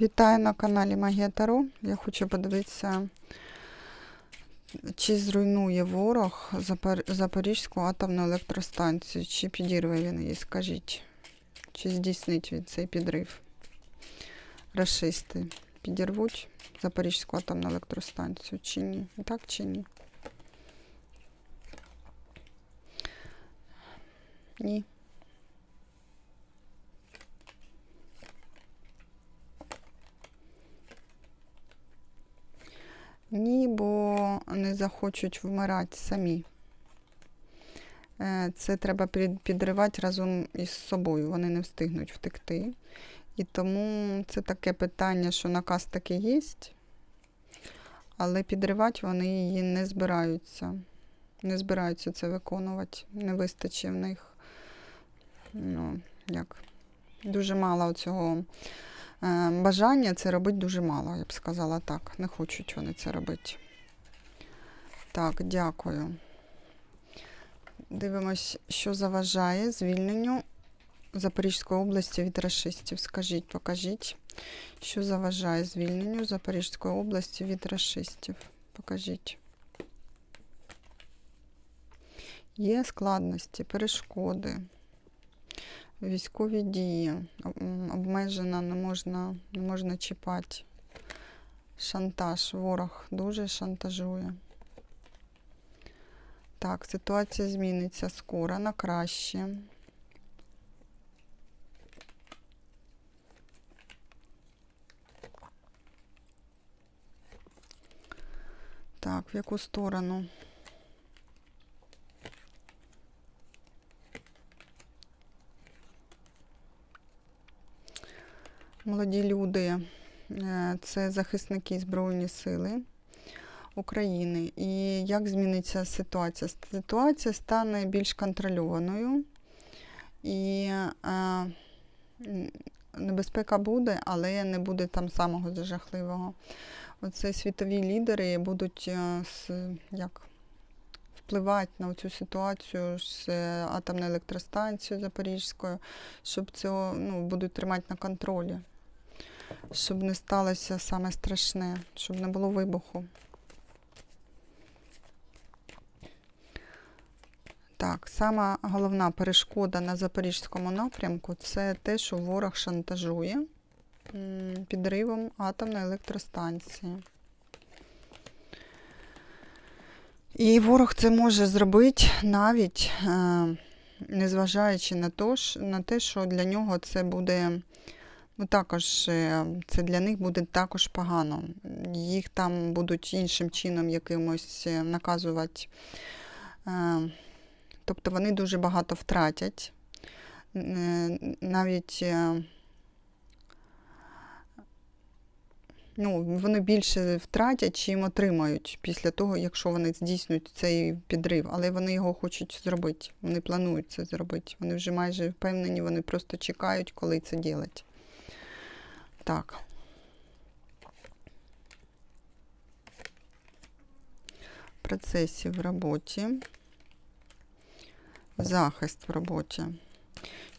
Вітаю на каналі Магія Таро. Я хочу подивитися, чи зруйнує ворог Запор- Запорізьку атомну електростанцію, чи підірве він її, скажіть. Чи здійснить він цей підрив? Рашисти підірвуть Запорізьку атомну електростанцію, чи ні? Так чи ні? Ні. Ні, бо не захочуть вмирати самі. Е, Це треба підривати разом із собою. Вони не встигнуть втекти. І тому це таке питання, що наказ таки є, але підривати вони її не збираються. Не збираються це виконувати. Не вистачить в них. Ну, як, дуже мало цього бажання це робити дуже мало, я б сказала так. Не хочуть вони це робити. Так, дякую. Дивимось, що заважає звільненню Запорізької області від расистів. Скажіть, покажіть, що заважає звільненню Запорізької області від расистів. Покажіть. Є складності, перешкоди, військові дії, об- обмежена, не можна, не можна чіпати. Шантаж, ворог дуже шантажує. Так, ситуація зміниться скоро на краще. Так, в яку сторону? Молоді люди е, це захисники Збройні Сили України. І як зміниться ситуація? Ситуація стане більш контрольованою. І е, небезпека буде, але не буде там самого жахливого. Оце світові лідери будуть е, як, впливати на цю ситуацію з атомною електростанцією Запорізькою, щоб цього ну, будуть тримати на контролі, щоб не сталося саме страшне, щоб не було вибуху. Так, сама головна перешкода на запорізькому напрямку це те, що ворог шантажує підривом атомної електростанції. І ворог це може зробити навіть е, незважаючи на, те, що для нього це буде, також е, це для них буде також погано. Їх там будуть іншим чином якимось е, наказувати. Е, Тобто вони дуже багато втратять. Навіть ну, вони більше втратять, чим отримають після того, якщо вони здійснюють цей підрив. Але вони його хочуть зробити. Вони планують це зробити. Вони вже майже впевнені, вони просто чекають, коли це ділять. Так. Процесі в роботі. Захист в роботі.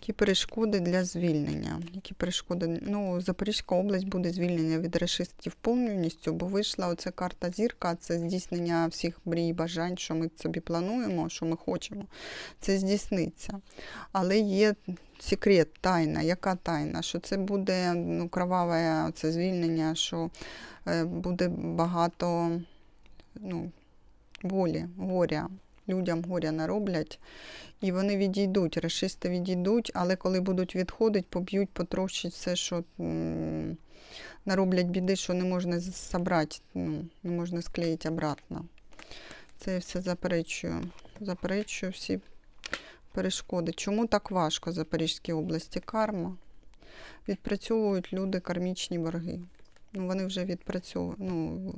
Які перешкоди для звільнення? Які перешкоди? Ну, Запорізька область буде звільнення від решистів повністю, бо вийшла оця карта зірка, це здійснення всіх мрій, бажань, що ми собі плануємо, що ми хочемо. Це здійсниться. Але є секрет, тайна. Яка тайна? Що це буде ну, кроваве це звільнення, що е, буде багато ну, болі, горя. Людям горя нароблять, і вони відійдуть, расисти відійдуть, але коли будуть відходити, поб'ють, потрощать все, що нароблять біди, що не можна з- зібрати, ну, не можна склеїти обратно. Це я все заперечую. Заперечую всі перешкоди. Чому так важко в Запорізькій області? Карма. Відпрацьовують люди кармічні борги. Ну, вони вже відпрацьовують. Ну,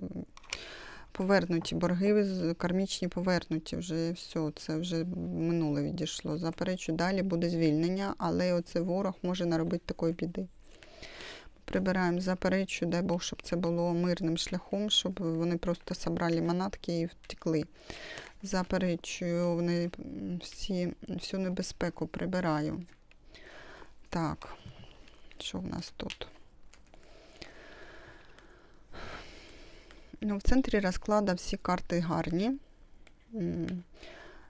повернуті борги кармічні повернуті вже все, це вже минуле відійшло. Заперечу, далі буде звільнення, але оце ворог може наробити такої біди. Прибираємо, заперечу, дай Бог, щоб це було мирним шляхом, щоб вони просто собрали манатки і втекли. Заперечую, вони всі, всю небезпеку прибираю. Так, що в нас тут? Ну, в центрі розкладу всі карти гарні.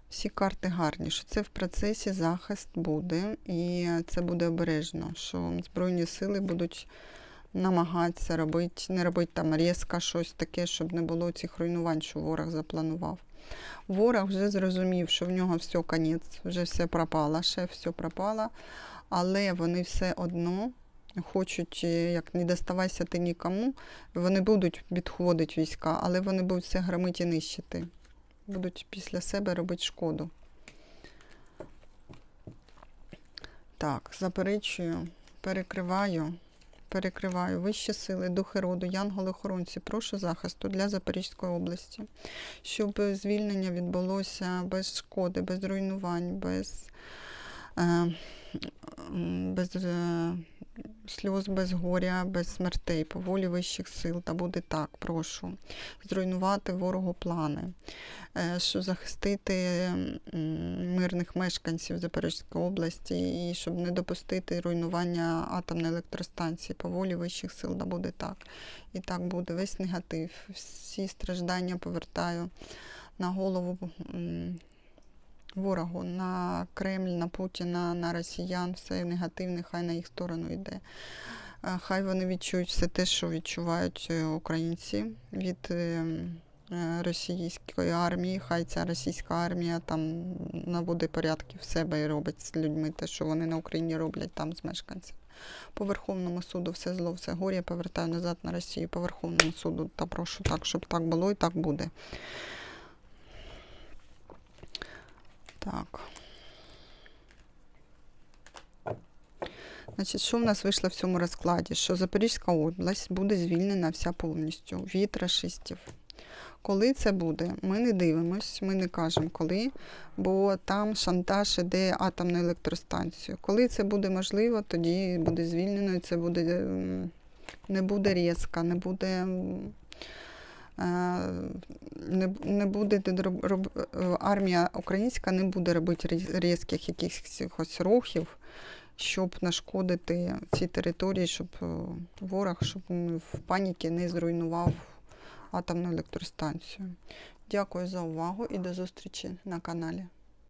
Всі карти гарні, що це в процесі захист буде, і це буде обережно, що Збройні сили будуть намагатися робити, не робити там різко щось таке, щоб не було цих руйнувань, що ворог запланував. Ворог вже зрозумів, що в нього все конець, вже все пропало, ще все пропало, але вони все одно хочуть, е, як не доставайся ти нікому, вони будуть відходити війська, але вони будуть все громити і нищити. Будуть після себе робити шкоду. Так, заперечую, перекриваю, перекриваю вищі сили, духи роду, янголи-охоронці, прошу захисту для Запорізької області, щоб звільнення відбулося без шкоди, без руйнувань, без, е, без е, сльоз, без горя, без смертей, по волі вищих сил. Та буде так, прошу. Зруйнувати ворогу плани, е, що захистити мирних мешканців Запорізької області і щоб не допустити руйнування атомної електростанції по волі вищих сил. Да буде так. І так буде. Весь негатив, всі страждання повертаю на голову ворогу, на Кремль, на Путіна, на росіян, все негативне, хай на їх сторону йде. Е, Хай вони відчують все те, що відчувають е, українці від е, російської армії. Хай ця російська армія там наводить порядки в себе і робить з людьми те, що вони на Україні роблять там з мешканцями. По Верховному суду все зло, все горе повертаю назад на Росію. По Верховному суду та прошу так, щоб так було і так буде. Так. Значить, що в нас вийшло в цьому розкладі? Що Запорізька область буде звільнена вся повністю від рашистів. Коли це буде, ми не дивимось, ми не кажемо коли, бо там шантаж іде атомною електростанцією. Коли це буде можливо, тоді буде звільнено, і це буде не буде різко, не буде. Е, Не, буде е, армія українська не буде робити різких якихось рухів, щоб нашкодити цій території, щоб е, ворог щоб в паніки не зруйнував атомну електростанцію. Дякую за увагу і до зустрічі на каналі.